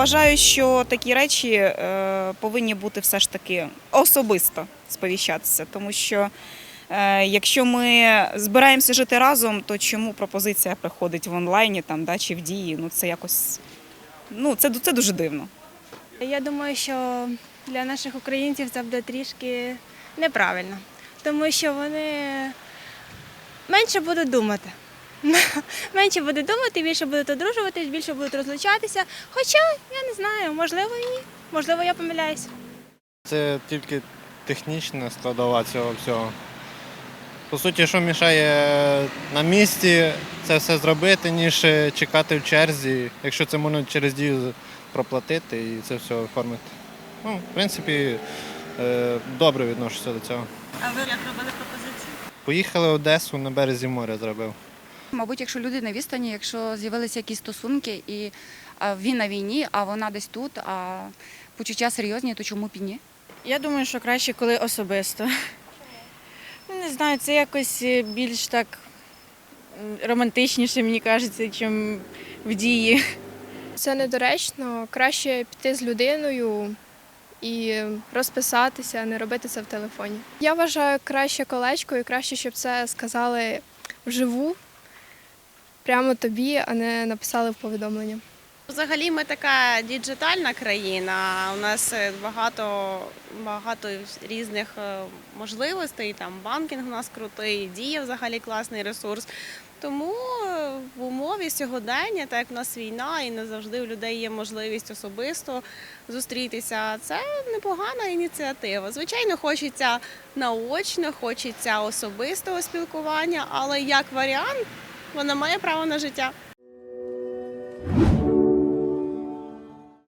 вважаю, що такі речі е, повинні бути все ж таки особисто сповіщатися, тому що е, якщо ми збираємося жити разом, то чому пропозиція приходить в онлайні там, да, чи в дії? Ну це якось ну, це, це дуже дивно. Я думаю, що для наших українців це буде трішки неправильно, тому що вони менше будуть думати. Менше будуть думати, більше будуть одружуватись, більше будуть розлучатися. Хоча я не знаю, можливо і ні. Можливо, я помиляюся. Це тільки технічна складова цього всього. По суті, що мішає на місці це все зробити, ніж чекати в черзі, якщо це можна через дію проплатити і це все оформити. Ну, в принципі, е, добре відношуся до цього. А ви як робили пропозицію? Поїхали в Одесу на березі моря зробив. Мабуть, якщо люди на відстані, якщо з'явилися якісь стосунки, і він на війні, а вона десь тут, а почуття серйозні, то чому б і ні? Я думаю, що краще, коли особисто. Ну, Не знаю, це якось е, більш так романтичніше, мені кажеться, чим в дії. Це недоречно. Краще піти з людиною і розписатися, не робити це в телефоні. Я вважаю краще колечко і краще, щоб це сказали вживу, прямо тобі, а не написали в повідомлення. Взагалі ми така діджитальна країна. У нас е, багато, багато різних е, можливостей. Там банкінг у нас крутий, дія взагалі класний ресурс. Тому е, в умові сьогодення, так як в нас війна, і не завжди у людей є можливість особисто зустрітися. Це непогана ініціатива. Звичайно, хочеться наочно, хочеться особистого спілкування, але як варіант, вона має право на життя.